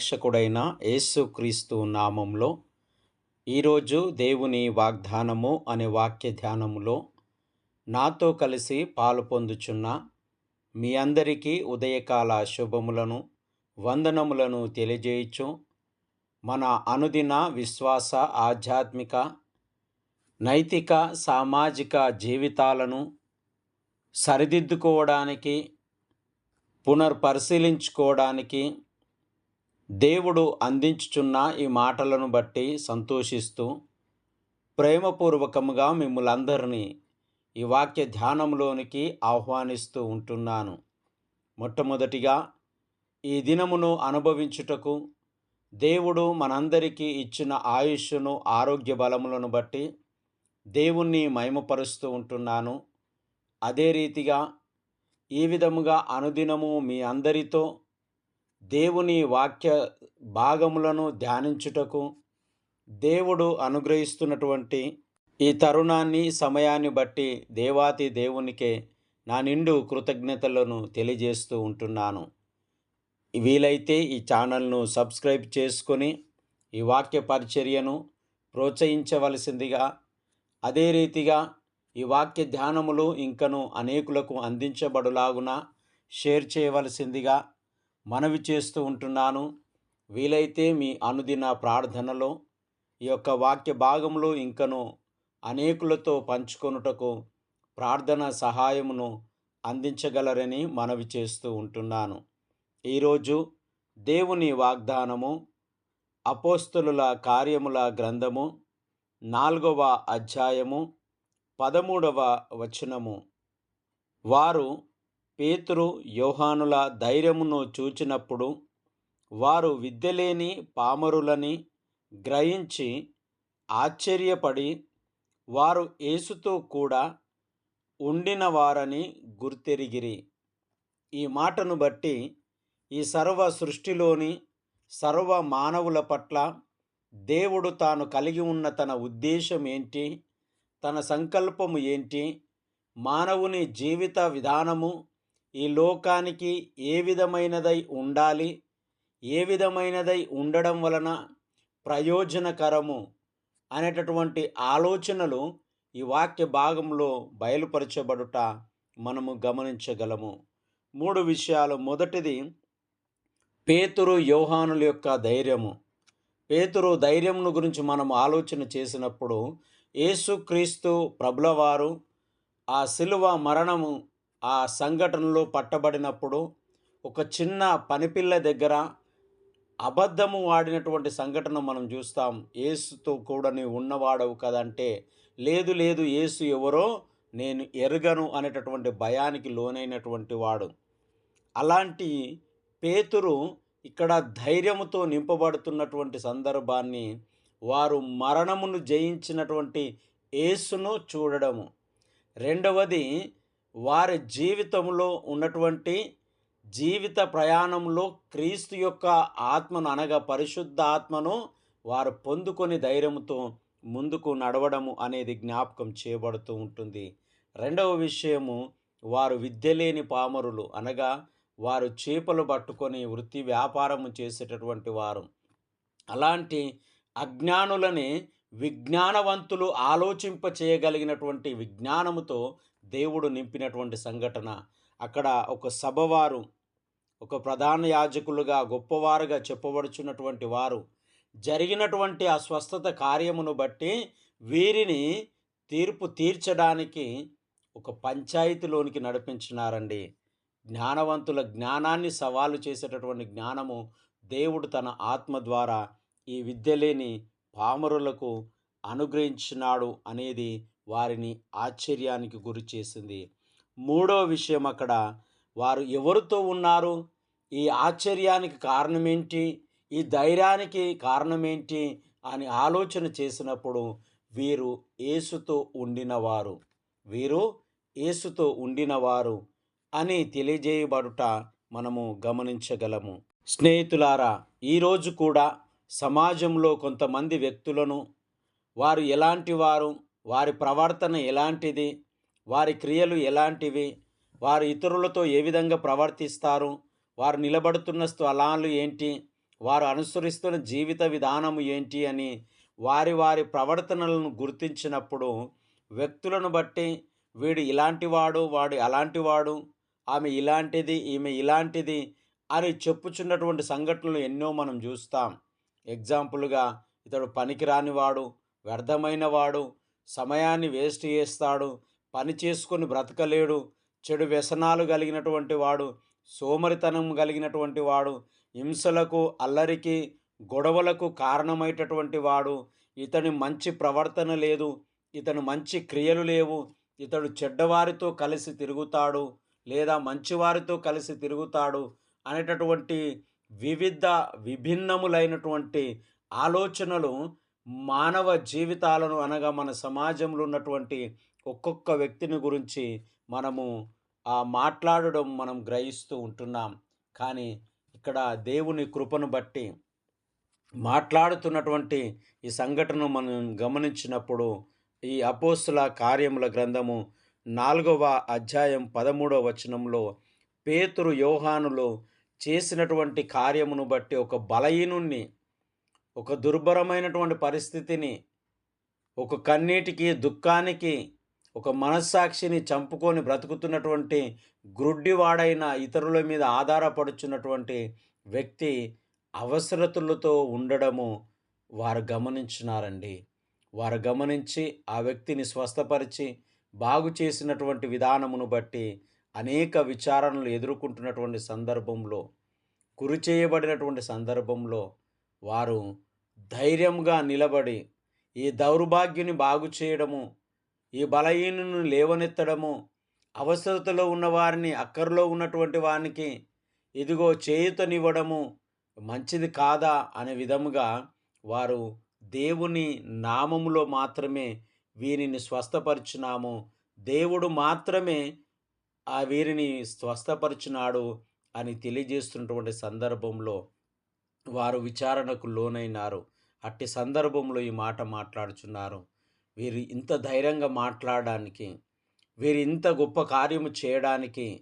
రక్షకుడైన యేసుక్రీస్తు నామంలో ఈరోజు దేవుని వాగ్దానము అనే వాక్య ధ్యానములో నాతో కలిసి పాలు పొందుచున్న మీ అందరికీ ఉదయకాల శుభములను వందనములను తెలియజేయచ్చు మన అనుదిన విశ్వాస ఆధ్యాత్మిక నైతిక సామాజిక జీవితాలను సరిదిద్దుకోవడానికి పునర్పరిశీలించుకోవడానికి దేవుడు అందించుచున్న ఈ మాటలను బట్టి సంతోషిస్తూ ప్రేమపూర్వకముగా మిమ్మల్ందరినీ ఈ వాక్య ధ్యానంలోనికి ఆహ్వానిస్తూ ఉంటున్నాను. మొట్టమొదటిగా ఈ దినమును అనుభవించుటకు దేవుడు మనందరికీ ఇచ్చిన ఆయుష్ను ఆరోగ్య బలములను బట్టి దేవుణ్ణి మహిమపరుస్తూ ఉంటున్నాను. అదే రీతిగా ఈ విధముగా అనుదినము మీ అందరితో దేవుని వాక్య భాగములను ధ్యానించుటకు దేవుడు అనుగ్రహిస్తున్నటువంటి ఈ తరుణాన్ని సమయాన్ని బట్టి దేవాతి దేవునికే నా నిండు కృతజ్ఞతలను తెలియజేస్తూ ఉంటున్నాను. వీలైతే ఈ ఛానల్ను సబ్స్క్రైబ్ చేసుకొని ఈ వాక్య పరిచర్యను ప్రోత్సహించవలసిందిగా అదే రీతిగా ఈ వాక్య ధ్యానములు ఇంకను అనేకులకు అందించబడులాగున షేర్ చేయవలసిందిగా మనవి చేస్తూ ఉంటున్నాను. వీలైతే మీ అనుదిన ప్రార్థనలో ఈ యొక్క వాక్య భాగంలో ఇంకను అనేకులతో పంచుకొనుటకు ప్రార్థన సహాయమును అందించగలరని మనవి చేస్తూ ఉంటున్నాను. ఈరోజు దేవుని వాగ్దానము అపోస్తులుల కార్యముల గ్రంథము నాలుగవ అధ్యాయము పదమూడవ వచనము. వారు పేతురు యోహానుల ధైర్యమును చూచినప్పుడు వారు విద్యలేని పామరులని గ్రహించి ఆశ్చర్యపడి వారు యేసుతో కూడా ఉండిన వారని గుర్తెరిగిరి. ఈ మాటను బట్టి ఈ సర్వ సృష్టిలోని సర్వ మానవుల పట్ల దేవుడు తాను కలిగి ఉన్న తన ఉద్దేశం ఏంటి? తన సంకల్పము ఏంటి? మానవుని జీవిత విధానము ఈ లోకానికి ఏ విధమైనదై ఉండాలి? ఏ విధమైనదై ఉండడం వలన ప్రయోజనకరము? అనేటటువంటి ఆలోచనలు ఈ వాక్య భాగంలో బయలుపరచబడుట మనము గమనించగలము. మూడు విషయాలు. మొదటిది పేతురు యోహానుల యొక్క ధైర్యము. పేతురు ధైర్యమును గురించి మనం ఆలోచన చేసినప్పుడు యేసుక్రీస్తు ప్రభులవారు ఆ శిలువ మరణము ఆ సంఘటనలో పట్టబడినప్పుడు ఒక చిన్న పనిపిల్ల దగ్గర అబద్ధము వాడినటువంటి సంఘటన మనం చూస్తాం. ఏసుతో కూడా నీవు ఉన్నవాడవు కదంటే లేదు లేదు ఏసు ఎవరో నేను ఎరగను అనేటటువంటి భయానికి లోనైనటువంటి వాడు. అలాంటి పేతురు ఇక్కడ ధైర్యముతో నింపబడుతున్నటువంటి సందర్భాన్ని వారు మరణమును జయించినటువంటి యేసును చూడడము. రెండవది వారి జీవితంలో ఉన్నటువంటి జీవిత ప్రయాణంలో క్రీస్తు యొక్క ఆత్మను అనగా పరిశుద్ధ ఆత్మను వారు పొందుకొని ధైర్యంతో ముందుకు నడవడము అనేది జ్ఞాపకం చేయబడుతూ ఉంటుంది. రెండవ విషయము వారు విద్య లేని పామరులు అనగా వారు చేపలు పట్టుకొని వృత్తి వ్యాపారము చేసేటటువంటి వారు. అలాంటి అజ్ఞానులని విజ్ఞానవంతులు ఆలోచింప చేయగలిగినటువంటి విజ్ఞానముతో దేవుడు నింపినటువంటి సంఘటన. అక్కడ ఒక సభవారు ఒక ప్రధాన యాజకులుగా గొప్పవారుగా చెప్పబడుచున్నటువంటి వారు జరిగినటువంటి ఆ స్వస్థత కార్యమును బట్టి వీరిని తీర్పు తీర్చడానికి ఒక పంచాయతీలోనికి నడిపించినారండి. జ్ఞానవంతుల జ్ఞానాన్ని సవాలు చేసేటటువంటి జ్ఞానము దేవుడు తన ఆత్మ ద్వారా ఈ విద్య లేని పామరులకు అనుగ్రహించినాడు అనేది వారిని ఆశ్చర్యానికి గురి చేసింది. మూడో విషయం అక్కడ వారు ఎవరితో ఉన్నారు? ఈ ఆశ్చర్యానికి కారణమేంటి? ఈ ధైర్యానికి కారణమేంటి? అని ఆలోచన చేసినప్పుడు వీరు ఏసుతో ఉండినవారు. వీరు ఏసుతో ఉండినవారు అని తెలియజేయబడుట మనము గమనించగలము. స్నేహితులారా ఈరోజు కూడా సమాజంలో కొంతమంది వ్యక్తులను వారు ఎలాంటి వారు? వారి ప్రవర్తన ఎలాంటిది వారి క్రియలు ఎలాంటివి వారు ఇతరులతో ఏ విధంగా ప్రవర్తిస్తారు వారు నిలబడుతున్న స్థలాలు ఏంటి వారు అనుసరిస్తున్న జీవిత విధానం ఏంటి అని వారి వారి ప్రవర్తనలను గుర్తించినప్పుడు వ్యక్తులను బట్టి వీడు ఇలాంటివాడు వాడు అలాంటివాడు ఆమె ఇలాంటిది ఈమె ఇలాంటిది అని చెప్పుచున్నటువంటి సంఘటనలు ఎన్నో మనం చూస్తాం. ఎగ్జాంపుల్గా ఇతడు పనికిరానివాడు వ్యర్థమైనవాడు వ్యర్థమైన వాడు సమయాన్ని వేస్ట్ చేస్తాడు పని చేసుకొని బ్రతకలేడు చెడు వ్యసనాలు కలిగినటువంటి వాడు సోమరితనం కలిగినటువంటి వాడు హింసలకు అల్లరికి గొడవలకు కారణమైనటువంటి వాడు. ఇతని మంచి ప్రవర్తన లేదు ఇతను మంచి క్రియలు లేవు ఇతడు చెడ్డవారితో కలిసి తిరుగుతాడు లేదా మంచివారితో కలిసి తిరుగుతాడు అనేటటువంటి వివిధ విభిన్నములైనటువంటి ఆలోచనలు మానవ జీవితాలను అనగా మన సమాజంలో ఉన్నటువంటి ఒక్కొక్క వ్యక్తిని గురించి మనము ఆ మాట్లాడడం మనం గ్రహిస్తూ ఉంటున్నాం. కానీ ఇక్కడ దేవుని కృపను బట్టి మాట్లాడుతున్నటువంటి ఈ సంఘటనను మనం గమనించినప్పుడు ఈ అపోస్తుల కార్యముల గ్రంథము నాలుగవ అధ్యాయం పదమూడవ వచనంలో పేతురు యోహానులో చేసినటువంటి కార్యమును బట్టి ఒక బలహీనుణ్ణి ఒక దుర్భరమైనటువంటి పరిస్థితిని ఒక కన్నీటికి దుఃఖానికి ఒక మనస్సాక్షిని చంపుకొని బ్రతుకుతున్నటువంటి గ్రుడ్డివాడైన ఇతరుల మీద ఆధారపడుచున్నటువంటి వ్యక్తి అవసరతులతో ఉండడము వారు గమనించినారండి. వారు గమనించి ఆ వ్యక్తిని స్వస్థపరిచి బాగు చేసినటువంటి విధానమును బట్టి అనేక విచారణలు ఎదుర్కొంటున్నటువంటి సందర్భంలో కురి చేయబడినటువంటి సందర్భంలో వారు ధైర్యంగా నిలబడి ఈ దౌర్భాగ్యుని బాగు చేయడము ఈ బలహీనుని లేవనెత్తడము అవసరతలో ఉన్నవారిని అక్కర్లో ఉన్నటువంటి వారికి ఇదిగో చేయుతనివ్వడము మంచిది కాదా అనే విధముగా వారు దేవుని నామములో మాత్రమే వీరిని స్వస్థపరిచినాము. దేవుడు మాత్రమే ఆ వీరిని స్వస్థపరిచినాడు అని తెలియజేస్తున్నటువంటి సందర్భంలో వారు విచారణకు లోనైనారు. అట్టి సందర్భంలో ఈ మాట మాట్లాడుచున్నారు. వీరు ఇంత ధైర్యంగా మాట్లాడడానికి వీరు ఇంత గొప్ప కార్యము చేయడానికి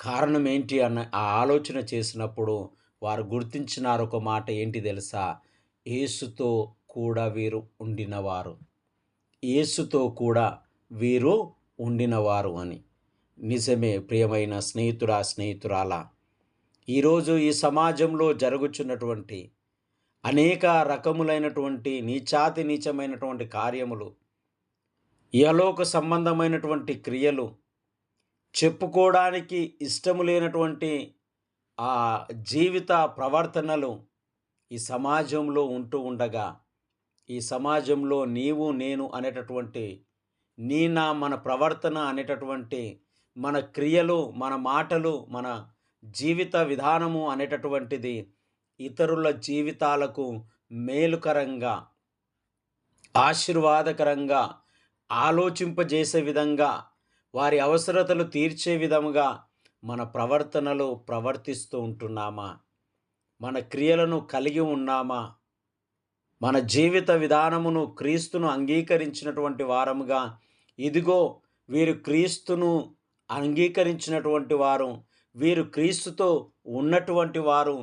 కారణం ఏంటి అన్న ఆ ఆలోచన చేసినప్పుడు వారు గుర్తించినారు ఒక మాట ఏంటి తెలుసా? యేసుతో కూడా వీరు ఉండినవారు. యేసుతో కూడా వీరు ఉండినవారు అని. నిజమే ప్రియమైన స్నేహితుడా స్నేహితురాలా ఈరోజు ఈ సమాజంలో జరుగుచున్నటువంటి అనేక రకములైనటువంటి నీచాతి నీచమైనటువంటి కార్యములు ఇహలోక సంబంధమైనటువంటి క్రియలు చెప్పుకోవడానికి ఇష్టము లేనటువంటి ఆ జీవిత ప్రవర్తనలు ఈ సమాజంలో ఉంటూ ఉండగా ఈ సమాజంలో నీవు నేను అనేటటువంటి నీ నా మన ప్రవర్తన అనేటటువంటి మన క్రియలు మన మాటలు మన జీవిత విధానము అనేటటువంటిది ఇతరుల జీవితాలకు మేలుకరంగా ఆశీర్వాదకరంగా ఆలోచింపజేసే విధంగా వారి అవసరతలు తీర్చే విధముగా మన ప్రవర్తనలు ప్రవర్తిస్తూ ఉంటున్నామా? మన క్రియలను కలిగి ఉన్నామా? మన జీవిత విధానమును క్రీస్తును అంగీకరించినటువంటి వారముగా ఇదిగో వీరు క్రీస్తును అంగీకరించినటువంటి వారు వీరు క్రీస్తుతో ఉన్నటువంటి వారు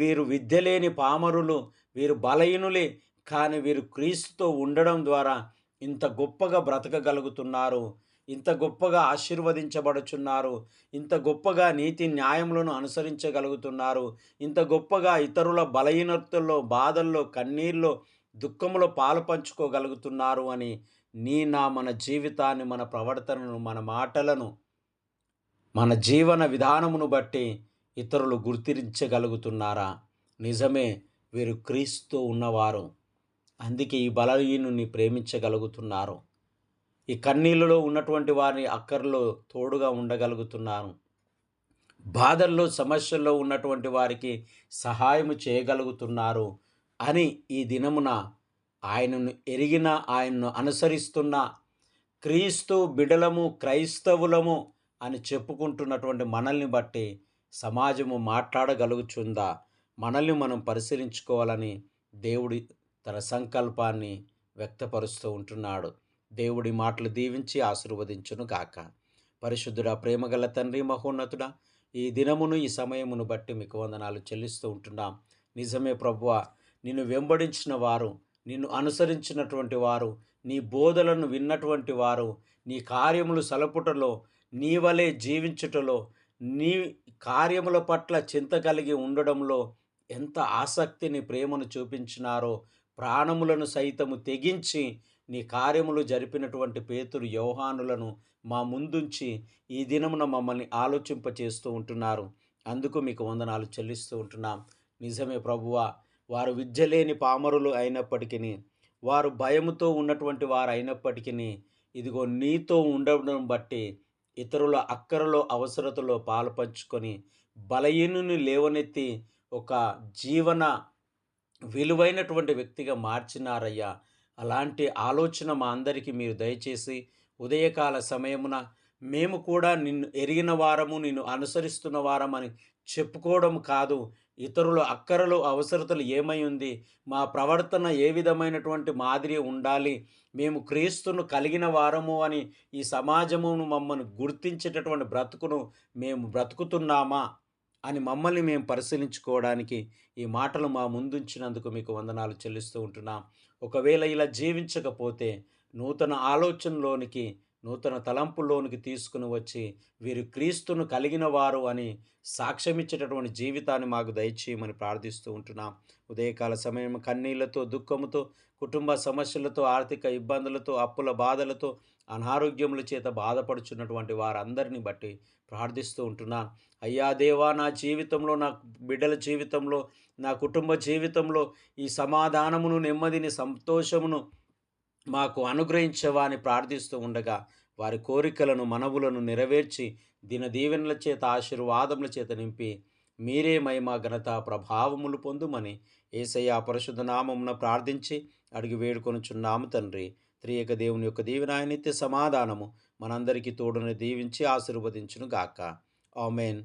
వీరు విద్య లేని పామరులు వీరు బలహీనులే కానీ వీరు క్రీస్తుతో ఉండడం ద్వారా ఇంత గొప్పగా బ్రతకగలుగుతున్నారు. ఇంత గొప్పగా ఆశీర్వదించబడుచున్నారు. ఇంత గొప్పగా నీతి న్యాయములను అనుసరించగలుగుతున్నారు. ఇంత గొప్పగా ఇతరుల బలహీనతల్లో బాధల్లో కన్నీళ్ళలో దుఃఖంలో పాలు పంచుకోగలుగుతున్నారు అని నీ నా మన జీవితాన్ని మన ప్రవర్తనను మన మాటలను మన జీవన విధానమును బట్టి ఇతరులు గుర్తించగలుగుతున్నారా? నిజమే వీరు క్రీస్తు ఉన్నవారు. అందుకే ఈ బలహీనుని ప్రేమించగలుగుతున్నారు. ఈ కన్నీళ్ళలో ఉన్నటువంటి వారిని అక్కర్లో తోడుగా ఉండగలుగుతున్నారు. బాధల్లో సమస్యల్లో ఉన్నటువంటి వారికి సహాయం చేయగలుగుతున్నారు అని ఈ దినమున ఆయనను ఎరిగిన ఆయన్ను అనుసరిస్తున్న క్రీస్తు బిడలము క్రైస్తవులము అని చెప్పుకుంటున్నటువంటి మనల్ని బట్టి సమాజము మాట్లాడగలుగుచుందా? మనల్ని మనం పరిశీలించుకోవాలని దేవుడి తన సంకల్పాన్ని వ్యక్తపరుస్తూ ఉంటున్నాడు. దేవుడి మాటలు దీవించి ఆశీర్వదించును గాక. పరిశుద్ధుడ ప్రేమగల తండ్రి మహోన్నతుడా ఈ దినమును ఈ సమయమును బట్టి మీకు వందనాలు చెల్లిస్తూ ఉంటున్నాం. నిజమే ప్రభువ నిన్ను వెంబడించిన వారు నిన్ను అనుసరించినటువంటి వారు నీ బోధలను విన్నటువంటి వారు నీ కార్యములు సలపుటలో నీ వలె జీవించుటలో నీ కార్యముల పట్ల చింత కలిగి ఉండడంలో ఎంత ఆసక్తిని ప్రేమను చూపించినారో ప్రాణములను సైతము తెగించి నీ కార్యములు జరిపినటువంటి పేతురు యోహానులను మా ముందుంచి ఈ దినమున మమ్మల్ని ఆలోచింపచేస్తూ ఉంటున్నారు. అందుకు మీకు వందనాలు చెల్లిస్తూ ఉంటున్నాం. నిజమే ప్రభువా వారు విద్యలేని పామరులు అయినప్పటికీ వారు భయముతో ఉన్నటువంటి వారు అయినప్పటికీ ఇదిగో నీతో ఉండడం బట్టి ఇతరుల అక్కరలో అవసరతలో పాలుపంచుకొని బలహీనుని లేవనెత్తి ఒక జీవన విలువైనటువంటి వ్యక్తిగా మార్చినారయ్యా. అలాంటి ఆలోచన మా అందరికీ మీరు దయచేసి ఉదయకాల సమయమున మేము కూడా నిన్ను ఎరిగిన వారము నిన్ను అనుసరిస్తున్న వారమని చెప్పుకోవడం కాదు. ఇతరుల అక్కరలు అవసరతలు ఏమై ఉంది? మా ప్రవర్తన ఏ విధమైనటువంటి మాదిరి ఉండాలి? మేము క్రీస్తును కలిగిన వారము అని ఈ సమాజమును మమ్మల్ని గుర్తించేటటువంటి బ్రతుకును మేము బ్రతుకుతున్నామా అని మమ్మల్ని మేము పరిశీలించుకోవడానికి ఈ మాటలు మా ముందుంచినందుకు మీకు వందనాలు చెల్లిస్తూ ఉంటున్నాం. ఒకవేళ ఇలా జీవించకపోతే నూతన ఆలోచనలోనికి నూతన తలంపులోనికి తీసుకుని వచ్చి వీరు క్రీస్తును కలిగిన వారు అని సాక్ష్యమిచ్చేటటువంటి జీవితాన్ని మాకు దయచేయమని ప్రార్థిస్తూ ఉంటున్నాం. ఉదయకాల సమయం కన్నీళ్ళతో దుఃఖముతో కుటుంబ సమస్యలతో ఆర్థిక ఇబ్బందులతో అప్పుల బాధలతో అనారోగ్యముల చేత బాధపడుచున్నటువంటి వారందరిని బట్టి ప్రార్థిస్తూ ఉంటున్నాను అయ్యా దేవా నా జీవితంలో నా బిడ్డల జీవితంలో నా కుటుంబ జీవితంలో ఈ సమాధానమును నెమ్మదిని సంతోషమును మాకు అనుగ్రహించేవాని ప్రార్థిస్తూ ఉండగా వారి కోరికలను మనవులను నెరవేర్చి దినదీవెనల చేత ఆశీర్వాదముల చేత నింపి మీరే మహిమ ఘనత ప్రభావములు పొందుమని ఏసయ్య పరిశుద్ధ నామమున ప్రార్థించి అడిగి వేడుకొనుచున్నాము తండ్రి. త్రియక దేవుని యొక్క దీవెన నిత్య సమాధానము మనందరికీ తోడుని దీవించి ఆశీర్వదించును గాక ఆమెన్.